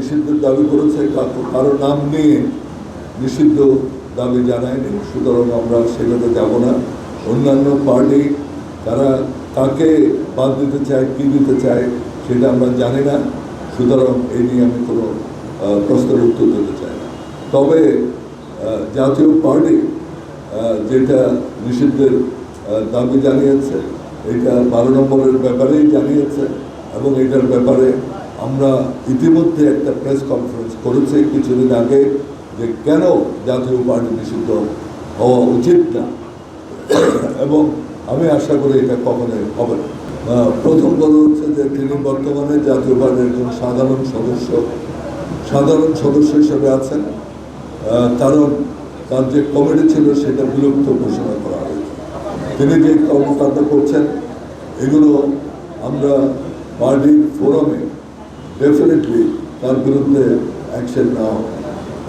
নিষিদ্ধের দাবি করেছে কারো- নাম নিয়ে নিষিদ্ধ দাবি জানায়নি। সুতরাং আমরা সেটাতে যাব না। অন্যান্য পার্টি তারা কাকে বাদ দিতে চায়, কী দিতে চায়, সেটা আমরা জানি না। সুতরাং এই নিয়ে আমি কোনো প্রশ্নের উত্তর দিতে চাই না। তবে জাতীয় পার্টি যেটা নিষিদ্ধের দাবি জানিয়েছে, এটা বারো নম্বরের ব্যাপারেই জানিয়েছে এবং এটার ব্যাপারে আমরা ইতিমধ্যে একটা প্রেস কনফারেন্স করেছি কিছুদিন আগে যে কেন জাতীয় পার্টি নিষিদ্ধ হওয়া উচিত না। এবং আমি আশা করি এটা কখনোই হবে প্রথম কথা হচ্ছে যে তিনি বর্তমানে জাতীয় পার্টির একজন সাধারণ সদস্য। সাধারণ সদস্য হিসেবে আছেন। কারণ তার যে কমিটি ছিল সেটা বিলুপ্ত ঘোষণা করা হয়েছে। তিনি যে কর্মকাণ্ড করছেন, এগুলো আমরা পার্টির ফোরামে definitely our the action now.